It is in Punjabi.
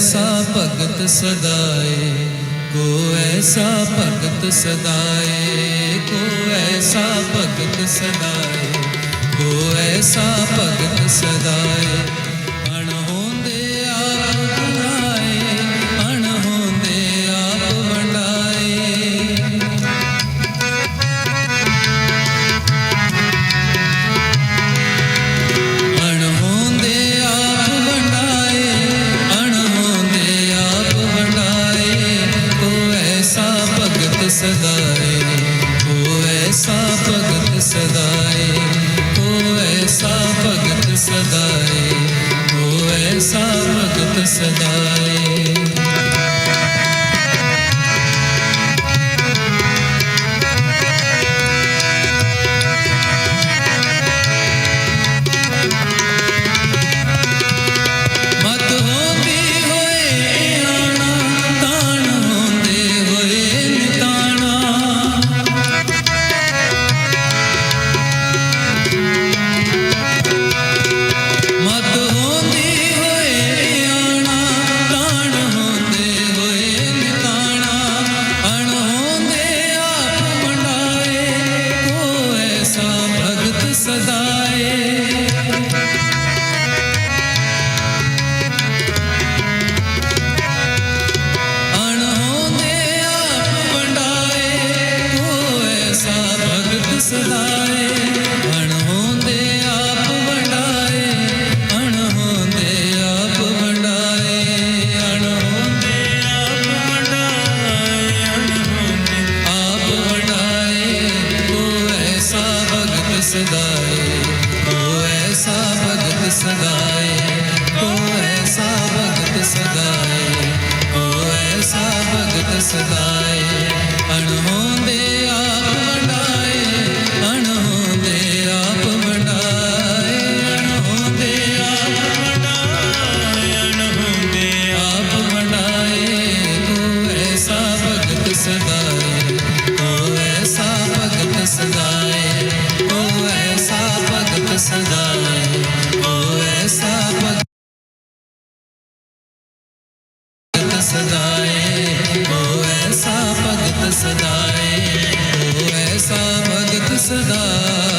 ਐਸਾ ਭਗਤ ਸਦਾਏ, ਕੋ ਐਸਾ ਭਗਤ ਸਦਾਏ, ਕੋ ਐਸਾ ਭਗਤ ਸਦਾਏ, ਕੋ ਐਸਾ ਭਗਤ ਸਦਾਏ। ਸਦਾਏ ਕੋ ਐਸਾ ਭਗਤ ਸਦਾਏ ਕੋ ਐਸਾ ਭਗਤ ਸਦਾਏ ਕੋ ਐਸਾ ਭਗਤ ਸਦਾਏ ਸਦਾਏ। ਅਣਹੋਂਦੇ ਆਪ ਵੰਡਾਏ ਸਦਾਏ। ਸਦਾ ਸਦਾਏ ਕੋ ਐਸਾ ਭਗਤ ਸਦਾਏ ਕੋ ਐਸਾ ਭਗਤ ਸਦਾਏ ਕੋ ਐਸਾ ਭਗਤ ਸਦਾਏ ਅਣਹੋਂਦੇ ਐਸਾ